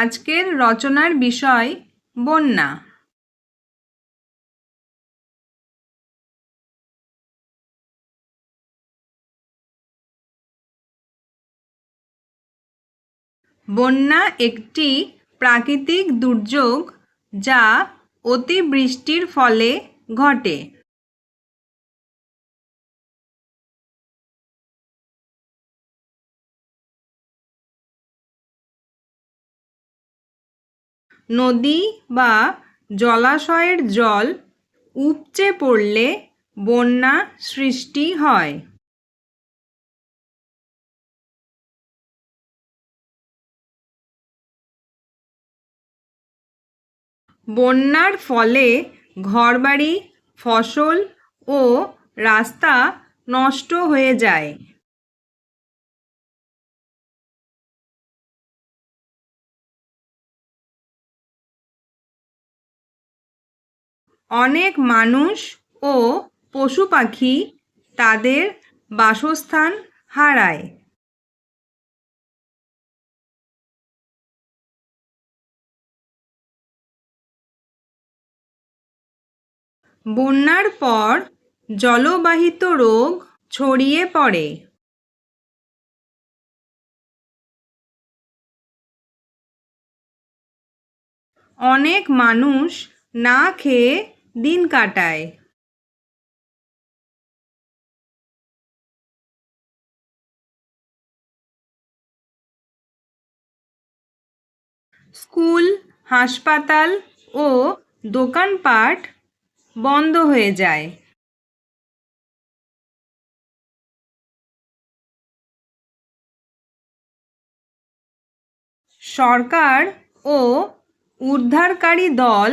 আজকের রচনার বিষয় বন্যা। বন্যা একটি প্রাকৃতিক দুর্যোগ যা অতিবৃষ্টির ফলে ঘটে। নদী বা জলাশয়ের জল উপচে পড়লে বন্যা সৃষ্টি হয়। বন্যার ফলে ঘরবাড়ি, ফসল ও রাস্তা নষ্ট হয়ে যায়। অনেক মানুষ ও পশু পাখি তাদের বাসস্থান হারায়। বন্যার পর জলবাহিত রোগ ছড়িয়ে পড়ে। অনেক মানুষ না খেয়ে দিন কাটায়। স্কুল হাসপাতাল ও দোকানপাট বন্ধ হয়ে যায়। সরকার ও উদ্ধারকারী দল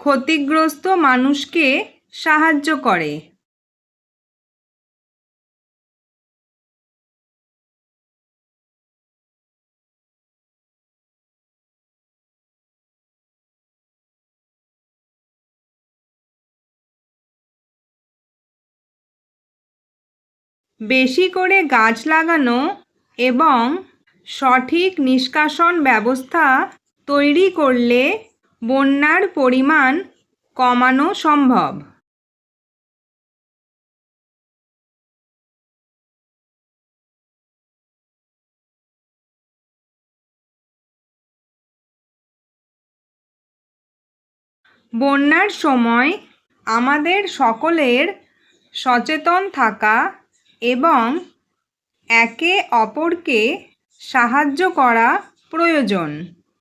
ক্ষতিগ্রস্ত মানুষকে সাহায্য করে। বেশি করে গাছ লাগানো এবং সঠিক নিষ্কাশন ব্যবস্থা তৈরি করলে বন্যার পরিমাণ কমানো সম্ভব। বন্যার সময় আমাদের সকলের সচেতন থাকা এবং একে অপরকে সাহায্য করা প্রয়োজন।